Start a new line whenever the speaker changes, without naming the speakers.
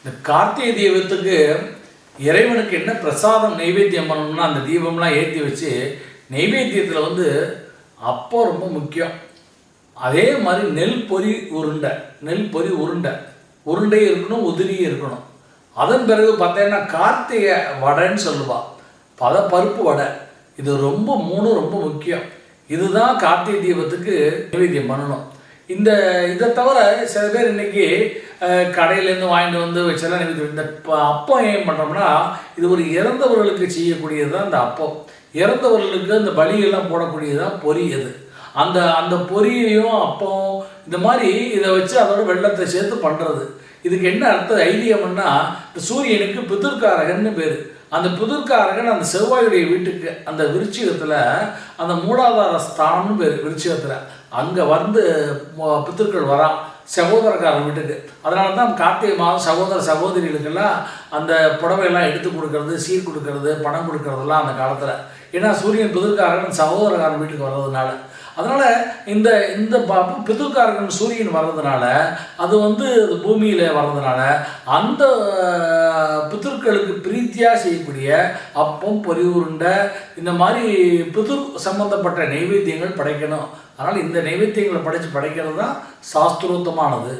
இந்த கார்த்திகை தீபத்துக்கு இறைவனுக்கு என்ன பிரசாதம் நைவேத்தியம் பண்ணணும்னா அந்த தீபம்லாம் ஏற்றி வச்சு நைவேத்தியத்தில் வந்து அப்போ ரொம்ப முக்கியம். அதே மாதிரி நெல் பொறி உருண்டை நெல் பொரி உருண்டை. உருண்டையும் இருக்கணும் உதிரியும் இருக்கணும். அதன் பிறகு பார்த்தீங்கன்னா கார்த்திகை வடைன்னு சொல்லுவா. பத பருப்பு வடை. இது ரொம்ப மூணு ரொம்ப முக்கியம். இதுதான் கார்த்திகை தீபத்துக்கு நைவேத்தியம் பண்ணணும். இந்த இதை தவிர சில பேர் இன்னைக்கு கடையிலேருந்து வாங்கிட்டு வந்து வச்செல்லாம் நைவேத்தியம் இந்த அப்பம் ஏன் பண்ணுறோம்னா இது ஒரு இறந்தவர்களுக்கு செய்யக்கூடியது தான் இந்த அப்பம். இறந்தவர்களுக்கு அந்த பலியெல்லாம் போடக்கூடியது தான் பொரி அது. அந்த அந்த பொரியையும் அப்பம் இந்த மாதிரி இதை வச்சு அதோட வெள்ளத்தை சேர்த்து பண்ணுறது இதுக்கு என்ன அர்த்தம் ஐதீகம்னா இந்த சூரியனுக்கு பிதுர்காரகன்னு பேர். அந்த புதிர்காரகன் அந்த செவ்வாயுடைய வீட்டுக்கு அந்த விருச்சிகத்தில் அந்த மூலாதார ஸ்தானம்னு பேர் விருச்சிகத்தில். அங்கே வந்து பித்திருக்கள் வரான் சகோதரக்காரன் வீட்டுக்கு. அதனால தான் கார்த்திகை மாதம் சகோதர சகோதரிகளுக்கெல்லாம் அந்த புடவையெல்லாம் எடுத்து கொடுக்கறது சீர் கொடுக்கறது பணம் கொடுக்கறதெல்லாம் அந்த காலத்தில். ஏன்னா சூரியன் புதிர்காரன் சகோதரக்காரன் வீட்டுக்கு வர்றதுனால. அதனால் இந்த இந்த ப- சூரியன் வர்றதுனால அது வந்து பூமியில் வர்றதுனால அந்த அஹ், பிரீத்தியாக செய்யக்கூடிய அப்பம் பொறிவுருண்டை உருண்டை இந்த மாதிரி பிதுர் சம்பந்தப்பட்ட நைவேத்தியங்கள் படைக்கணும். அதனால் இந்த நைவேத்தியங்களை படைத்து படைக்கிறது தான் சாஸ்திரோத்தமானது.